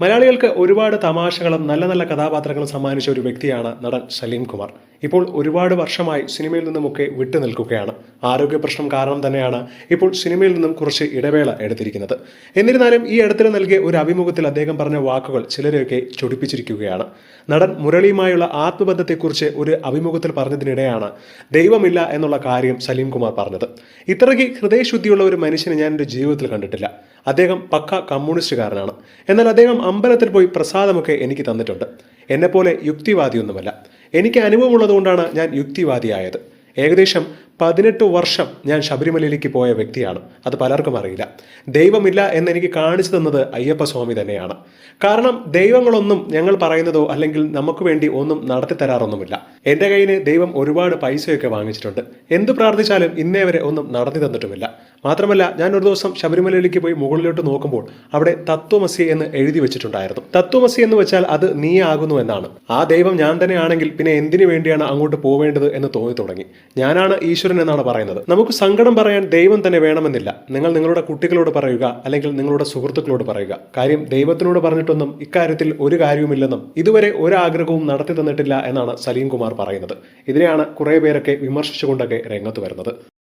മലയാളികൾക്ക് ഒരുപാട് തമാശകളും നല്ല നല്ല കഥാപാത്രങ്ങളും സമ്മാനിച്ച ഒരു വ്യക്തിയാണ് നടൻ സലീം കുമാർ. ഇപ്പോൾ ഒരുപാട് വർഷമായി സിനിമയിൽ നിന്നുമൊക്കെ വിട്ടു നിൽക്കുകയാണ്. ആരോഗ്യ പ്രശ്നം കാരണം തന്നെയാണ് ഇപ്പോൾ സിനിമയിൽ നിന്നും കുറച്ച് ഇടവേള എടുത്തിരിക്കുന്നത്. എന്നിരുന്നാലും ഈ അടുത്തിടെ നൽകിയ ഒരു അഭിമുഖത്തിൽ അദ്ദേഹം പറഞ്ഞ വാക്കുകൾ ചിലരെയൊക്കെ ചൊടിപ്പിച്ചിരിക്കുകയാണ്. നടൻ മുരളിയുമായുള്ള ആത്മബന്ധത്തെക്കുറിച്ച് ഒരു അഭിമുഖത്തിൽ പറഞ്ഞതിനിടെയാണ് ദൈവമില്ല എന്നുള്ള കാര്യം സലീം കുമാർ പറഞ്ഞത്. ഇത്രയ്ക്ക് ഹൃദയശുദ്ധിയുള്ള ഒരു മനുഷ്യനെ ഞാൻ എന്റെ ജീവിതത്തിൽ കണ്ടിട്ടില്ല. അദ്ദേഹം പക്ക കമ്മ്യൂണിസ്റ്റുകാരനാണ്. എന്നാൽ അദ്ദേഹം അമ്പലത്തിൽ പോയി പ്രസാദമൊക്കെ എനിക്ക് തന്നിട്ടുണ്ട്. എന്നെപ്പോലെ യുക്തിവാദിയൊന്നുമല്ല. എനിക്ക് അനുഭവമുള്ളതുകൊണ്ടാണ് ഞാൻ യുക്തിവാദിയായത്. ഏകദേശം പതിനെട്ട് വർഷം ഞാൻ ശബരിമലയിലേക്ക് പോയ വ്യക്തിയാണ്. അത് പലർക്കും അറിയില്ല. ദൈവമില്ല എന്നെനിക്ക് കാണിച്ചു തന്നത് അയ്യപ്പസ്വാമി തന്നെയാണ്. കാരണം ദൈവങ്ങളൊന്നും ഞങ്ങൾ പറയുന്നതോ അല്ലെങ്കിൽ നമുക്ക് വേണ്ടി ഒന്നും നടത്തി തരാറൊന്നുമില്ല എന്റെ കയ്യിൽ ദൈവം ഒരുപാട് പൈസയൊക്കെ വാങ്ങിച്ചിട്ടുണ്ട്. എന്ത് പ്രാർത്ഥിച്ചാലും ഇന്നേ വരെ ഒന്നും നടത്തി തന്നിട്ടുമില്ല. മാത്രമല്ല ഞാൻ ഒരു ദിവസം ശബരിമലയിലേക്ക് പോയി മുകളിലോട്ട് നോക്കുമ്പോൾ അവിടെ തത്വമസി എന്ന് എഴുതി വെച്ചിട്ടുണ്ടായിരുന്നു. തത്വമസി എന്ന് വെച്ചാൽ അത് നീ ആകുന്നു എന്നാണ്. ആ ദൈവം ഞാൻ തന്നെയാണെങ്കിൽ പിന്നെ എന്തിനു വേണ്ടിയാണ് അങ്ങോട്ട് പോവേണ്ടത് എന്ന് തോന്നി തുടങ്ങി. ഞാനാണ് ഈശ്വരൻ എന്നാണ് പറയുന്നത്. നമുക്ക് സങ്കടം പറയാൻ ദൈവം തന്നെ വേണമെന്നില്ല. നിങ്ങൾ നിങ്ങളുടെ കുട്ടികളോട് പറയുക അല്ലെങ്കിൽ നിങ്ങളുടെ സുഹൃത്തുക്കളോട് പറയുക. കാര്യം ദൈവത്തിനോട് പറഞ്ഞിട്ടൊന്നും ഇക്കാര്യത്തിൽ ഒരു കാര്യവുമില്ലെന്നും ഇതുവരെ ഒരാഗ്രഹവും നടത്തി തന്നിട്ടില്ല എന്നാണ് സലീം കുമാർ പറയുന്നത്. ഇതിനെയാണ് കുറേ പേരൊക്കെ വിമർശിച്ചുകൊണ്ടൊക്കെ രംഗത്ത് വരുന്നത്.